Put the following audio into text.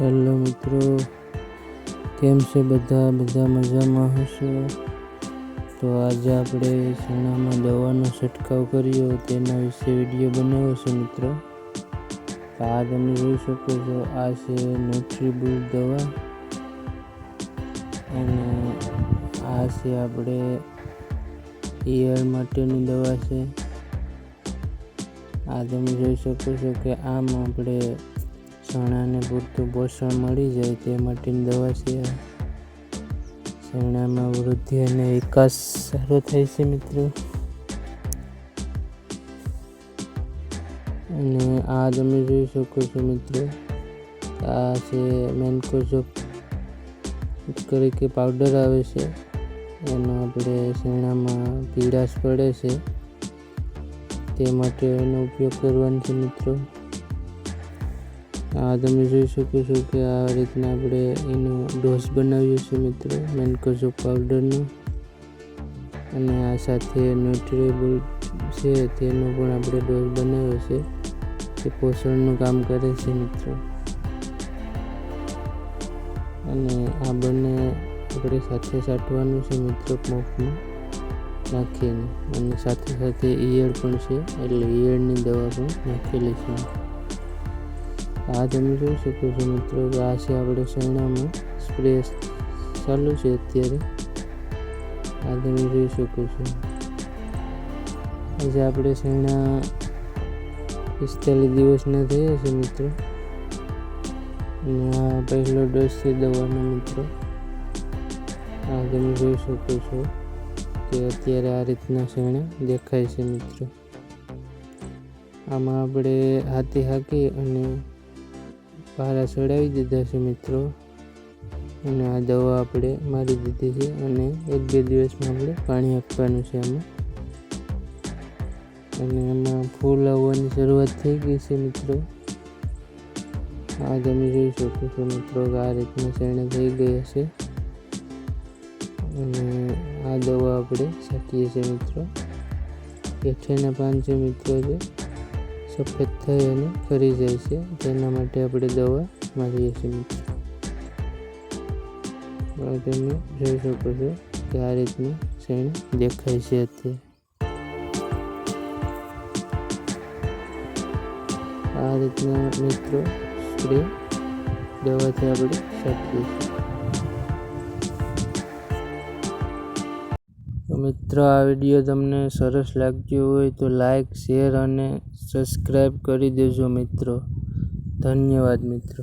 Hello મિત્રો, કેમ છે બધા? બધા મજામાં હશો? તો આજે આપણે ચણામાં દવાનો છંટકાવ કર્યો, તેના વિશે વીડિયો બનાવ્યો છે મિત્રો. આ તમે જોઈ શકો છો, આ છે ન્યુટ્રીબુલ દવા. અને આ છે આપણે ઈયળ માટેની દવા છે. આ તમે જોઈ શકો છો કે આમ આપણે ચણાને પૂરતું પોષણ મળી જાય તે માટેની દવા છે. ચણામાં વૃદ્ધિ અને વિકાસ સારો થાય છે મિત્રો. અને આ તમે જોઈ શકો છો મિત્રો, આ છે મેન્કોઝોપ તરીકે પાવડર આવે છે, એનો આપણે શેણામાં પીડાશ પડે છે. તે માટે એનો ઉપયોગ કરવાનો છે મિત્રો. આ તમે જોઈ શકો છો કે આ રીતના આપણે એનો ડોઝ બનાવ્યો છે મિત્રો, મેન્કોઝો પાવડરનો. અને આ સાથે ન્યુટ્રેબલ છે, તેનો પણ આપણે ડોઝ બનાવ્યો છે. તે પોષણનું કામ કરે છે મિત્રો. અને આ બંને આપણે સાથે સાટવાનું છે મિત્રો મોફમાં નાખીને. અને સાથે સાથે ઈયળ પણ છે, એટલે ઈયળની દવા પણ નાખેલી છે. આ તમે જોઈ શકો છો મિત્રો કે આ છે આપણે શરણામાં સ્પ્રે ચાલુ છે અત્યારે. આ તમે જોઈ શકો છો આજે આપણે શરણા પિસ્તાલીસ દિવસના થયા છે મિત્રો. અને આ પહેલો ડોઝ છે દવાનો મિત્રો. આ તમે જોઈ શકો છો કે અત્યારે આ રીતના શરણા દેખાય છે મિત્રો. આમાં આપણે હાથી હાકી અને પારા ચડાવી દીધા છે મિત્રો. અને આ દવા આપણે મારી દીધી છે અને એક બે દિવસમાં આપણે પાણી આપવાનું છે એમાં અને એમાં ફૂલ આવવાની શરૂઆત થઈ ગઈ છે મિત્રો. આ તમે જોઈ શકો છો મિત્રો આ રીતના શેણે થઈ ગઈ હશે અને આ દવા આપણે છાંટીએ છીએ મિત્રો. કેઠેના પાન છે મિત્રો જે. સફેદ થઈ અને ખરી જાય છે. તેના માટે આપણે દવા મારીએ છીએ તમે જોઈ શકો છો કે આ રીતની શ્રેણી દેખાય છે અત્યારે. આ રીતના મિત્રો સ્પ્રે દવાથી આપણે છાંટીએ છીએ. મિત્રો, આ વીડિયો તમને સરસ લાગ્યો હોય તો લાઈક, શેર અને સબસ્ક્રાઈબ કરી દેજો મિત્રો. ધન્યવાદ મિત્રો.